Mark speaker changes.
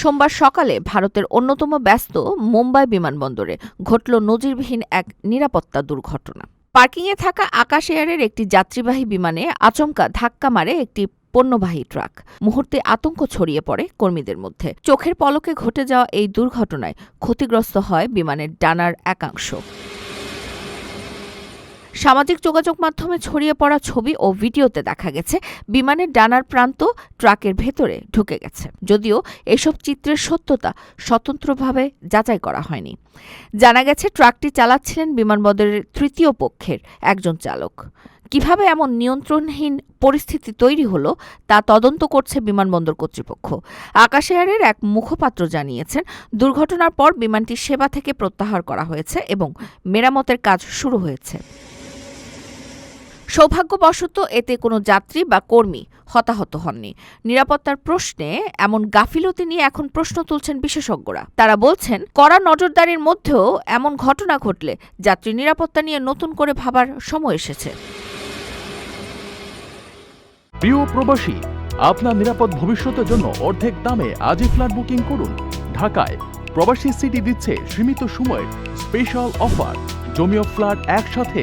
Speaker 1: সোমবার সকালে ভারতের অন্যতম ব্যস্ত মুম্বাই বিমানবন্দরে ঘটল নজিরবিহীন এক নিরাপত্তা দুর্ঘটনা। পার্কিংয়ে থাকা আকাশ এয়ারের একটি যাত্রীবাহী বিমানে আচমকা ধাক্কা মারে একটি পণ্যবাহী ট্রাক। মুহূর্তে আতঙ্ক ছড়িয়ে পড়ে কর্মীদের মধ্যে। চোখের পলকে ঘটে যাওয়া এই দুর্ঘটনায় ক্ষতিগ্রস্ত হয় বিমানের ডানার একাংশ। সামাজিক যোগাযোগ মাধ্যমে ছড়িয়ে পড়া ছবি ও ভিডিওতে দেখা গেছে, বিমানের ডানার প্রান্ত ট্রাকের ভেতরে ঢুকে গেছে। যদিও এসব চিত্রের সত্যতা স্বতন্ত্রভাবে যাচাই করা হয়নি। জানা গেছে, ট্রাকটি চালাচ্ছিলেন বিমানবন্দরের তৃতীয় পক্ষের একজন চালক। কীভাবে এমন নিয়ন্ত্রণহীন পরিস্থিতি তৈরি হলো, তা তদন্ত করছে বিমানবন্দর কর্তৃপক্ষ। আকাশ এয়ারের এক মুখপাত্র জানিয়েছেন, দুর্ঘটনার পর বিমানটি সেবা থেকে প্রত্যাহার করা হয়েছে এবং মেরামতের কাজ শুরু হয়েছে। সৌভাগ্যবশত এতে কোনো যাত্রী বা কর্মী হতাহত হননি। নিরাপত্তার প্রশ্নে এমন গাফিলতি নিয়ে এখন প্রশ্ন তুলছেন বিশেষজ্ঞরা। তারা বলছেন, কড়া নজরদারির মধ্যেও এমন ঘটনা ঘটলে যাত্রী নিরাপত্তা নিয়ে নতুন করে ভাবার সময় এসেছে।
Speaker 2: প্রিয় প্রবাসী, আপনার নিরাপদ ভবিষ্যতের জন্য অর্ধেক দামে আজই ফ্ল্যাট বুকিং করুন। ঢাকায় প্রবাসী সিটি দিচ্ছে সীমিত সময়ের স্পেশাল অফার। জমিও ফ্ল্যাট একসাথে